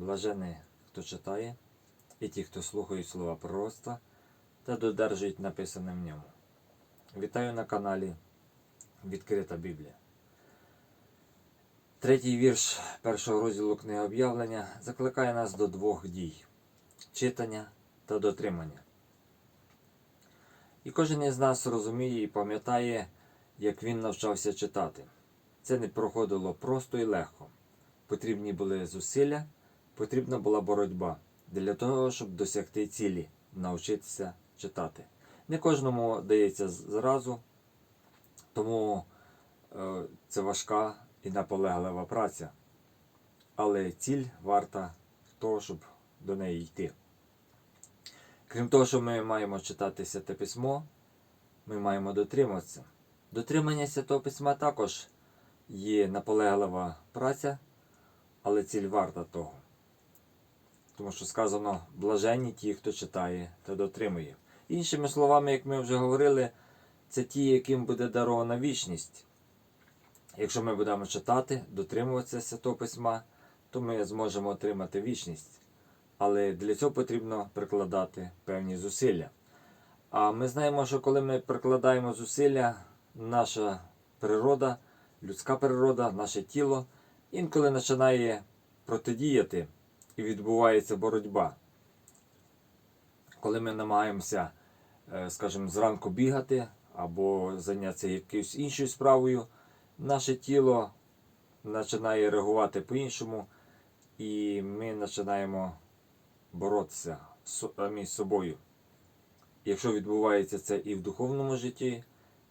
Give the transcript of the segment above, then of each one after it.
Блажений, хто читає, і ті, хто слухають слова пророцтва та додержують написане в ньому. Вітаю на каналі Відкрита Біблія. Третій вірш першого розділу книги об'явлення закликає нас до двох дій читання та дотримання. І кожен із нас розуміє і пам'ятає, як він навчався читати. Це не проходило просто і легко. Потрібні були зусилля, потрібна була боротьба для того, щоб досягти цілі, навчитися читати. Не кожному дається зразу, тому е, це важка і наполеглива праця. Але ціль варта того, щоб до неї йти. Крім того, що ми маємо читати Святе Письмо, ми маємо дотримуватися. Дотримання Святого Письма також є наполеглива праця, але ціль варта того. Тому що сказано блаженні ті, хто читає та дотримує. Іншими словами, як ми вже говорили, це ті, яким буде дарована вічність. Якщо ми будемо читати, дотримуватися Святого Письма, то ми зможемо отримати вічність. Але для цього потрібно прикладати певні зусилля. А ми знаємо, що коли ми прикладаємо зусилля, наша природа, людська природа, наше тіло інколи починає протидіяти і відбувається боротьба. Коли ми намагаємося, е, скажімо, зранку бігати або зайнятися якоюсь іншою справою, наше тіло починає реагувати по-іншому, і ми починаємо боротися самі з собою. Якщо відбувається це і в духовному житті,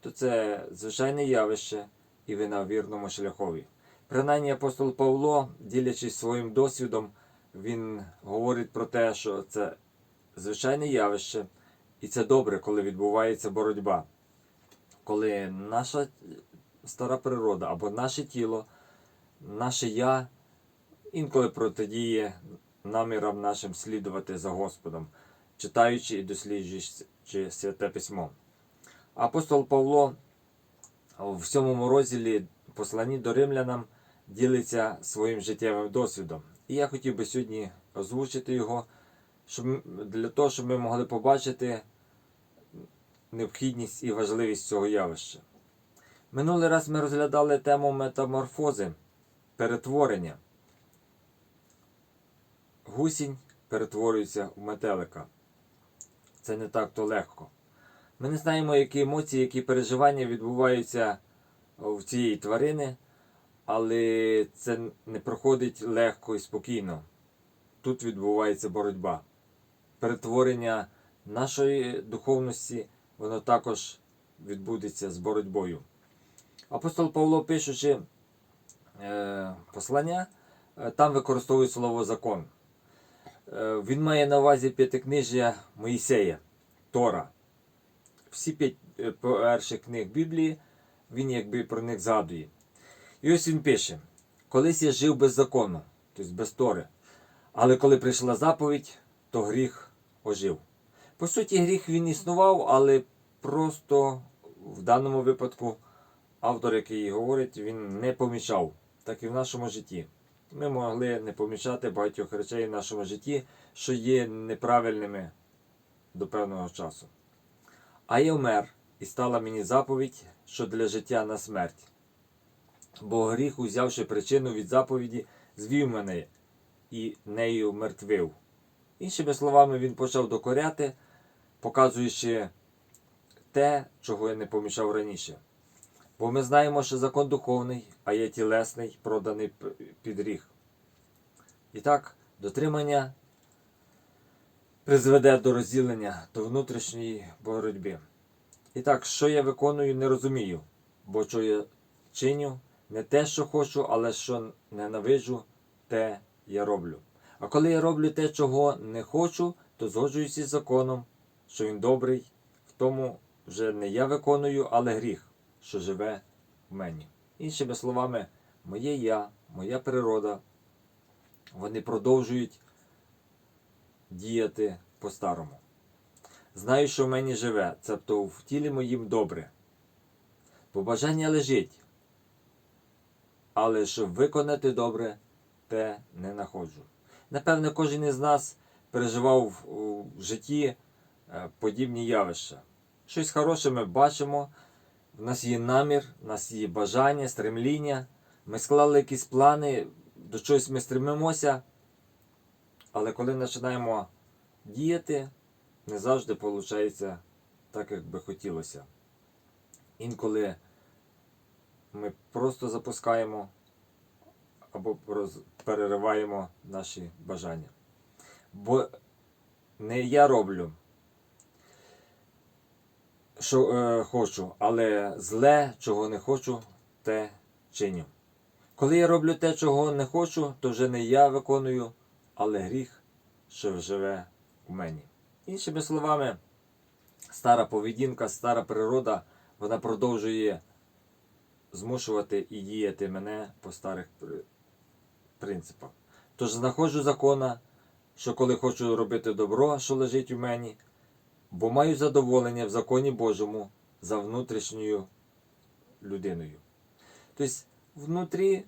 то це звичайне явище, і ви на вірному шляхові. Принаймні апостол Павло, ділячись своїм досвідом, він говорить про те, що це звичайне явище, і це добре, коли відбувається боротьба. Коли наша стара природа або наше тіло, наше я інколи протидіє намірам нашим слідувати за Господом, читаючи і досліджуючи Святе Письмо. Апостол Павло в сьомому розділі посланні до римлянам ділиться своїм життєвим досвідом. І я хотів би сьогодні озвучити його, щоб, для того, щоб ми могли побачити необхідність і важливість цього явища. Минулий раз ми розглядали тему метаморфози, перетворення. Гусінь перетворюється в метелика. Це не так то легко. Ми не знаємо, які емоції, які переживання відбуваються в цієї тварини, але це не проходить легко і спокійно. Тут відбувається боротьба. Перетворення нашої духовності, воно також відбудеться з боротьбою. Апостол Павло, пишучи е, послання, е, там використовує слово закон. Е, він має на увазі п'ятикнижжя Моїсея, Тора. Всі п'ять перших книг Біблії, він якби про них згадує. І ось він пише: колись я жив без закону, тобто без Тори. Але коли прийшла заповідь, то гріх ожив. По суті, гріх він існував, але просто в даному випадку автор, який говорить, він не помічав, так і в нашому житті. Ми могли не помічати багатьох речей в нашому житті, що є неправильними до певного часу. А я вмер, і стала мені заповідь, що для життя на смерть. Бо гріх, узявши причину від заповіді, звів мене і нею мертвив. Іншими словами, він почав докоряти, показуючи те, чого я не помічав раніше. Бо ми знаємо, що закон духовний, а є тілесний, проданий під гріх. І так, дотримання призведе до розділення, до внутрішньої боротьби. І так, що я виконую, не розумію, бо що я чиню не те, що хочу, але що ненавиджу, те я роблю. А коли я роблю те, чого не хочу, то згоджуюся із законом, що він добрий, в тому вже не я виконую, але гріх, що живе в мені. Іншими словами, моє я, моя природа, вони продовжують діяти по-старому. Знаю, що в мені живе, цебто в тілі моїм добре. Бо бажання лежить, але щоб виконати добре, те не находжу. Напевне, кожен із нас переживав у житті е, подібні явища. Щось хороше ми бачимо, в нас є намір, в нас є бажання, стремління. Ми склали якісь плани, до чогось ми стремимося, але коли починаємо діяти, не завжди виходить так, як би хотілося. Інколи ми просто запускаємо або перериваємо наші бажання. Бо не я роблю, що е, хочу, але зле, чого не хочу, те чиню. Коли я роблю те, чого не хочу, то вже не я виконую, але гріх, що живе у мені. Іншими словами, стара поведінка, стара природа, вона продовжує змушувати і діяти мене по старих принципах. Тож знаходжу закона, що коли хочу робити добро, що лежить у мені, бо маю задоволення в законі Божому за внутрішньою людиною. Тобто, внутрі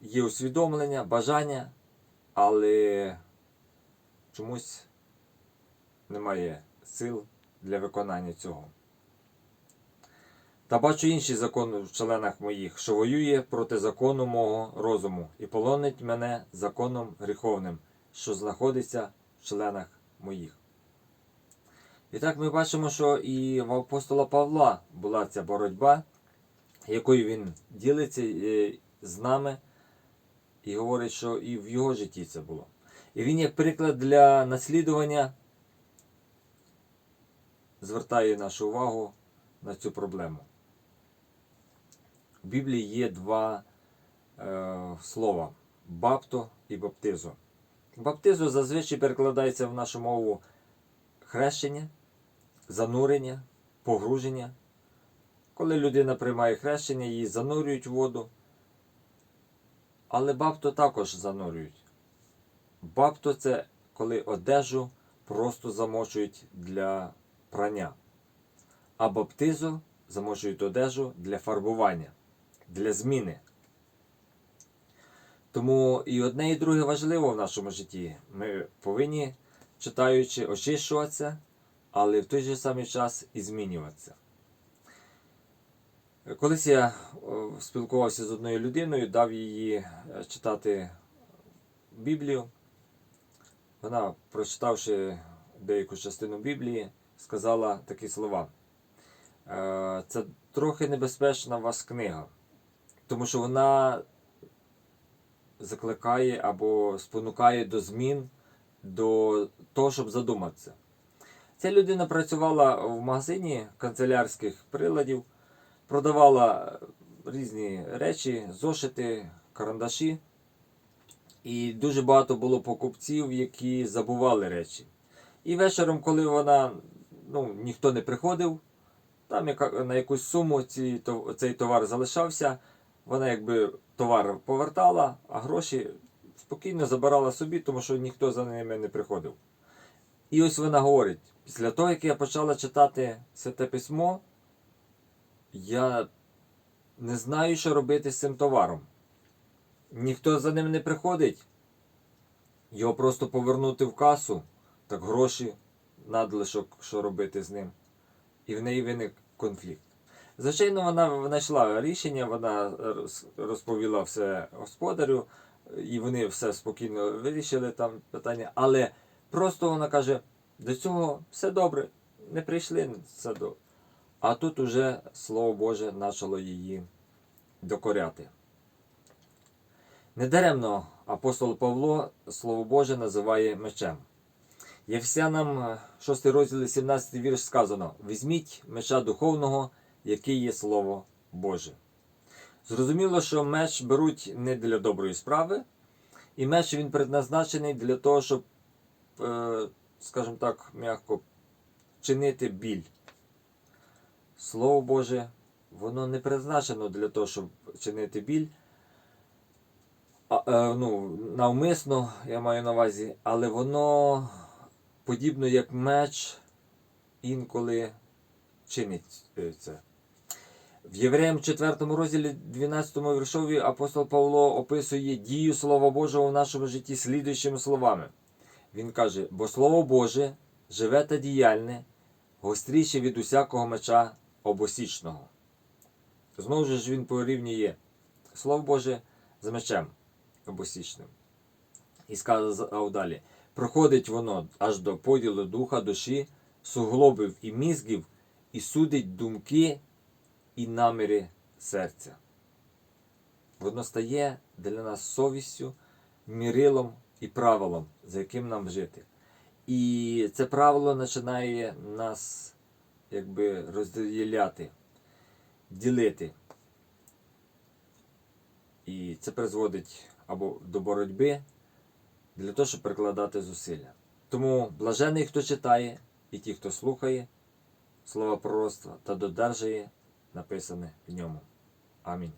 є усвідомлення, бажання, але чомусь немає сил для виконання цього. Та бачу інший закон в членах моїх, що воює проти закону мого розуму і полонить мене законом гріховним, що знаходиться в членах моїх. І так ми бачимо, що і в апостола Павла була ця боротьба, якою він ділиться е, з нами, і говорить, що і в його житті це було. І він, як приклад для наслідування, звертає нашу увагу на цю проблему. В Біблії є два е, слова бапто і баптизо. Баптизо зазвичай перекладається в нашу мову хрещення, занурення, погруження. Коли людина приймає хрещення, її занурюють в воду. Але бапто також занурюють. Бапто це коли одежу просто замочують для прання. А баптизо замочують одежу для фарбування, для зміни. Тому і одне, і друге важливо в нашому житті. Ми повинні, читаючи, очищуватися, але в той же самий час і змінюватися. Колись я спілкувався з одною людиною, дав їй е, читати Біблію. Вона, прочитавши деяку частину Біблії, сказала такі слова. Е, Це трохи небезпечна у вас книга, тому що вона закликає або спонукає до змін, до того, щоб задуматися. Ця людина працювала в магазині канцелярських приладів, продавала різні речі, зошити, карандаші. І дуже багато було покупців, які забували речі. І вечором, коли вона, ну, ніхто не приходив, там на якусь суму цей товар залишався, вона якби товар повертала, а гроші спокійно забирала собі, тому що ніхто за ними не приходив. І ось вона говорить: після того, як я почала читати Святе Письмо, я не знаю, що робити з цим товаром. Ніхто за ним не приходить. Його просто повернути в касу, так гроші, надлишок, що робити з ним. І в неї виник конфлікт. Звичайно, вона знайшла рішення, вона розповіла все господарю, і вони все спокійно вирішили там питання. Але просто вона каже: до цього все добре, не прийшли, все добре. А тут уже Слово Боже почало її докоряти. Недаремно апостол Павло Слово Боже називає мечем. Євсянам 6 розділ 17 вірш сказано: Візьміть меча духовного, який є Слово Боже. Зрозуміло, що меч беруть не для доброї справи, і меч він предназначений для того, щоб, е, скажімо так, м'яко чинити біль. Слово Боже, воно не призначено для того, щоб чинити біль. А, е, ну, навмисно, я маю на увазі, але воно подібно як меч інколи чинить це. В Євреям 4 розділі 12 віршові апостол Павло описує дію Слова Божого в нашому житті слідуючими словами. Він каже: бо Слово Боже живе та діяльне, гостріше від усякого меча обосічного. Знову ж він порівнює Слово Боже з мечем обосічним. І сказав далі: проходить воно аж до поділу духа, душі, суглобів і мізгів, і судить думки і наміри серця. Воно стає для нас совістю, мірилом і правилом, за яким нам жити. І це правило починає нас якби розділяти, ділити. І це призводить або до боротьби для того, щоб прикладати зусилля. Тому блажений, хто читає, і ті, хто слухає слова пророцтва та додержує написане в ньому. Амінь.